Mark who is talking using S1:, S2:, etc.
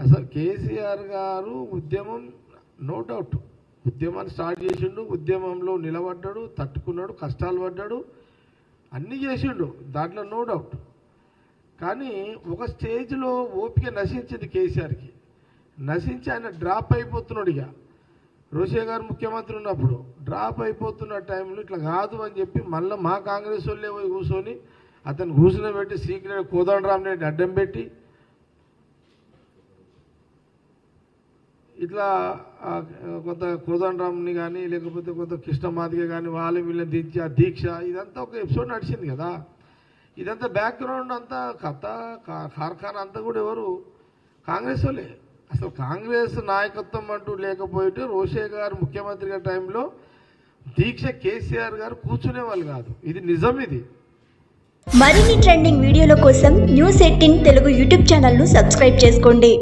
S1: అసలు కేసీఆర్ గారు ఉద్యమం నో డౌట్ ఉద్యమాన్ని స్టార్ట్ చేసిండు ఉద్యమంలో నిలబడ్డాడు తట్టుకున్నాడు కష్టాలు పడ్డాడు అన్నీ చేసిండు దాంట్లో నో డౌట్ కానీ ఒక స్టేజ్లో ఓపిక నశించింది కేసీఆర్కి. నశించి ఆయన డ్రాప్ అయిపోతున్నాడు ఇక. రోషే గారు ముఖ్యమంత్రి ఉన్నప్పుడు డ్రాప్ అయిపోతున్న టైంలో ఇట్లా కాదు అని చెప్పి మళ్ళీ మా కాంగ్రెస్ వాళ్ళే పోయి కూర్చొని అతను కూర్చుని పెట్టి సీక్రెట్ కోదండరామ్ రెడ్డి అడ్డం పెట్టి ఇట్లా కొంత కోదండరామ్ని కానీ లేకపోతే కొంత కృష్ణమాదిగ కానీ వాళ్ళు వీళ్ళని దీక్ష దీక్ష ఇదంతా ఒక ఎపిసోడ్ నడిచింది కదా. ఇదంతా బ్యాక్గ్రౌండ్ అంతా కథ కా- కార్ఖానా అంతా కూడా ఎవరు? కాంగ్రెస్ వాళ్ళే. అసలు కాంగ్రెస్ నాయకత్వం అంటూ లేకపోతే రోషే గారు ముఖ్యమంత్రిగా టైంలో దీక్ష కేసీఆర్ గారు కూర్చునే వాళ్ళు కాదు. ఇది నిజం ఇది.
S2: మరిన్ని ట్రెండింగ్ వీడియోల కోసం న్యూస్ ఎయిటీన్ తెలుగు యూట్యూబ్ ఛానల్ను సబ్స్క్రైబ్ చేసుకోండి.